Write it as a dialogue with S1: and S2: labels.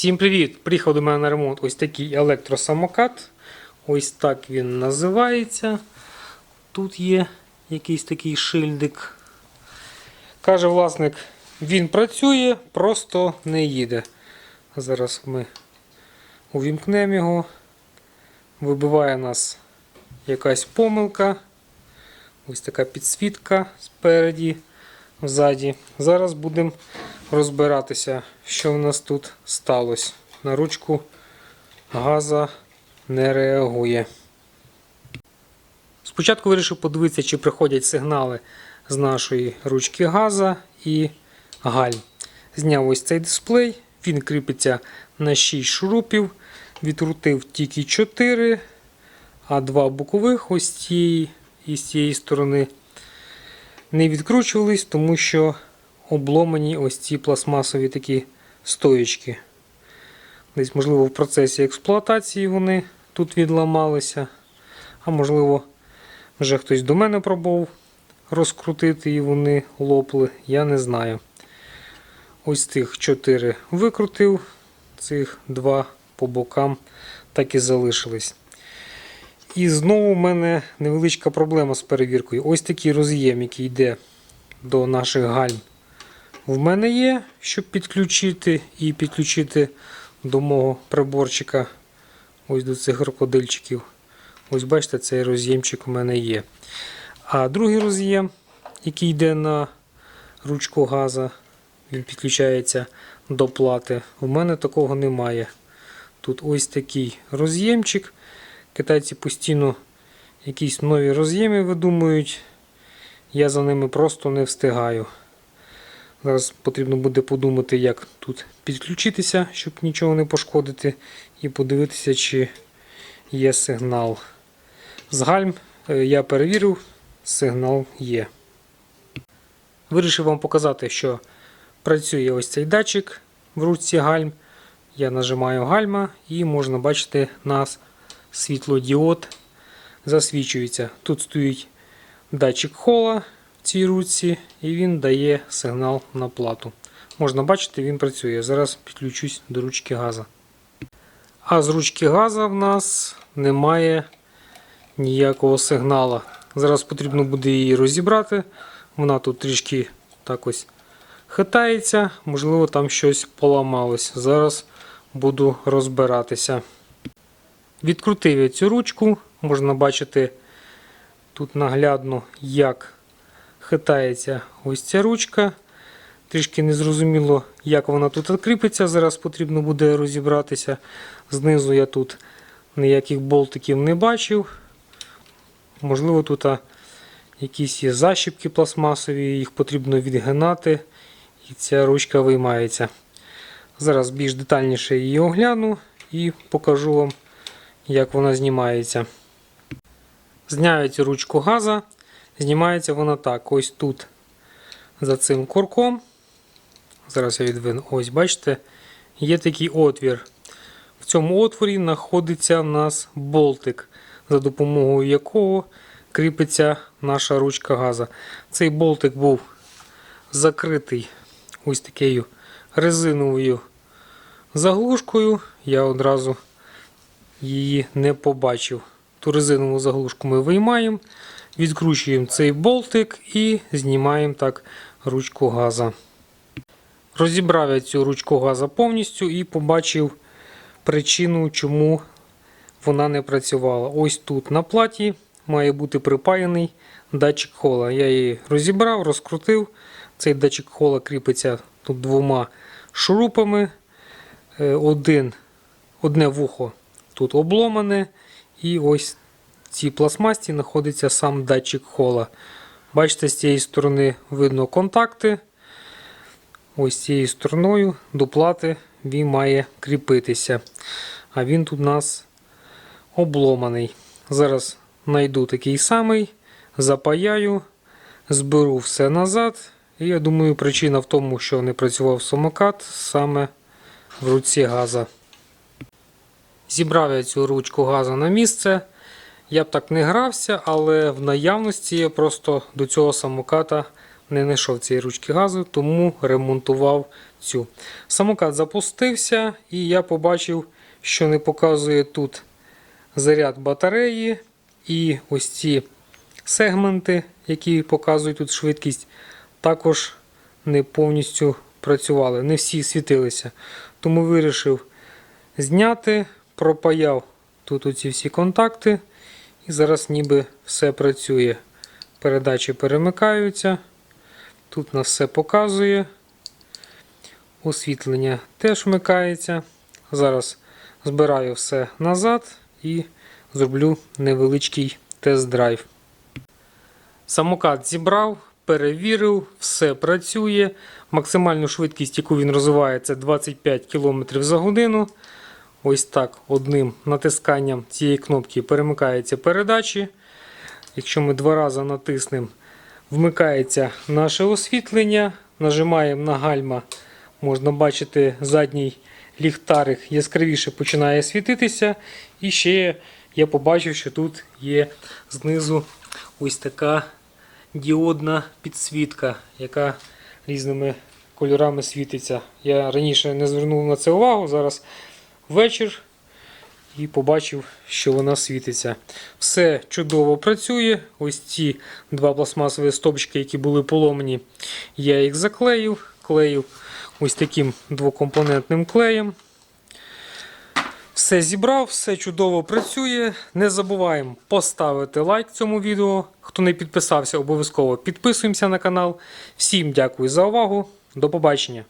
S1: Всім привіт! Приїхав до мене на ремонт ось такий електросамокат. Ось так він називається. Тут є якийсь такий шильдик. Каже власник, він працює, просто не їде. Зараз ми увімкнемо його. Вибиває нас якась помилка. Ось така підсвітка спереді, ззаді. Зараз будемо розбиратися, що в нас тут сталося. На ручку газа не реагує. Спочатку вирішив подивитися, чи приходять сигнали з нашої ручки газа і гальм. Зняв ось цей дисплей, він кріпиться на 6 шурупів, відкрутив тільки 4, а два бокових ось цієї і з цієї сторони не відкручувались, тому що обломані ось ці пластмасові такі стоєчки. Десь, можливо, в процесі експлуатації вони тут відламалися, а можливо, вже хтось до мене пробував розкрутити і вони лопли, я не знаю. Ось цих 4 викрутив, цих два по бокам так і залишились. І знову в мене невеличка проблема з перевіркою. Ось такий роз'єм, який йде до наших гальм. В мене є, щоб підключити і підключити до мого приборчика ось до цих крокодильчиків. Ось бачите, цей роз'ємчик у мене є. А другий роз'єм, який йде на ручку газа, він підключається до плати. У мене такого немає. Тут ось такий роз'ємчик. Китайці постійно якісь нові роз'єми видумують. Я за ними просто не встигаю. Зараз потрібно буде подумати, як тут підключитися, щоб нічого не пошкодити, і подивитися, чи є сигнал. З гальм е, я перевірив, сигнал є. Вирішив вам показати, що працює ось цей датчик в ручці гальм. Я нажимаю гальма і можна бачити нас світлодіод засвічується. Тут стоїть датчик хола цій ручці і він дає сигнал на плату. Можна бачити, він працює. Зараз підключусь до ручки газа. А з ручки газа в нас немає ніякого сигнала. Зараз потрібно буде її розібрати. Вона тут трішки так ось хитається, можливо, там щось поламалось. Зараз буду розбиратися. Відкрутив я цю ручку, можна бачити тут наглядно, як хитається ось ця ручка. Трішки незрозуміло, як вона тут відкріпиться. Зараз потрібно буде розібратися. Знизу я тут ніяких болтиків не бачив. Можливо, тут якісь є защіпки пластмасові, їх потрібно відгинати, і ця ручка виймається. Зараз більш детальніше її огляну і покажу вам як вона знімається. Зняю цю ручку газа. Знімається вона так. Ось тут за цим курком. Зараз я відвину. Ось, бачите, є такий отвір. В цьому отворі знаходиться в нас болтик, за допомогою якого кріпиться наша ручка газа. Цей болтик був закритий ось такою резиновою заглушкою. Я одразу її не побачив. Ту резинову заглушку ми виймаємо, відкручуємо цей болтик і знімаємо так ручку газа. Розібрав я цю ручку газа повністю і побачив причину, чому вона не працювала. Ось тут на платі має бути припаяний датчик хола. Я її розібрав, розкрутив. Цей датчик хола кріпиться тут двома шурупами. Е, Один, Одне вухо тут обломане. І ось цій пластмасті знаходиться сам датчик хола. Бачите, з цієї сторони видно контакти. Ось цією стороною до плати він має кріпитися. А він тут у нас обломаний. Зараз знайду такий самий, запаяю, зберу все назад. І я думаю, причина в тому, що не працював самокат саме в руці газа. Зібрав я цю ручку газу на місце. Я б так не грався, але в наявності я просто до цього самоката не знайшов цієї ручки газу, тому ремонтував цю. Самокат запустився, і я побачив, що не показує тут заряд батареї і ось ці сегменти, які показують тут швидкість, також не повністю працювали, не всі світилися. Тому вирішив зняти, пропаяв тут оці всі контакти, і зараз ніби все працює. Передачі перемикаються. Тут нас все показує. Освітлення теж вмикається. Зараз збираю все назад і зроблю невеличкий тест-драйв. Самокат зібрав, перевірив, все працює. Максимальну швидкість, яку він розвиває, це 25 км за годину. Ось так одним натисканням цієї кнопки перемикаються передачі. Якщо ми два рази натиснемо, вмикається наше освітлення. Нажимаємо на гальма, можна бачити задній ліхтарик яскравіше починає світитися. І ще я побачив, що тут є знизу ось така діодна підсвітка, яка різними кольорами світиться. Я раніше не звернув на це увагу. Зараз вечір і побачив, що вона світиться. Все чудово працює. Ось ці два пластмасові стопчики, які були поломані, я їх заклеїв, клеїв ось таким двокомпонентним клеєм. Все зібрав, все чудово працює. Не забуваємо поставити лайк цьому відео. Хто не підписався, обов'язково підписуємося на канал. Всім дякую за увагу. До побачення!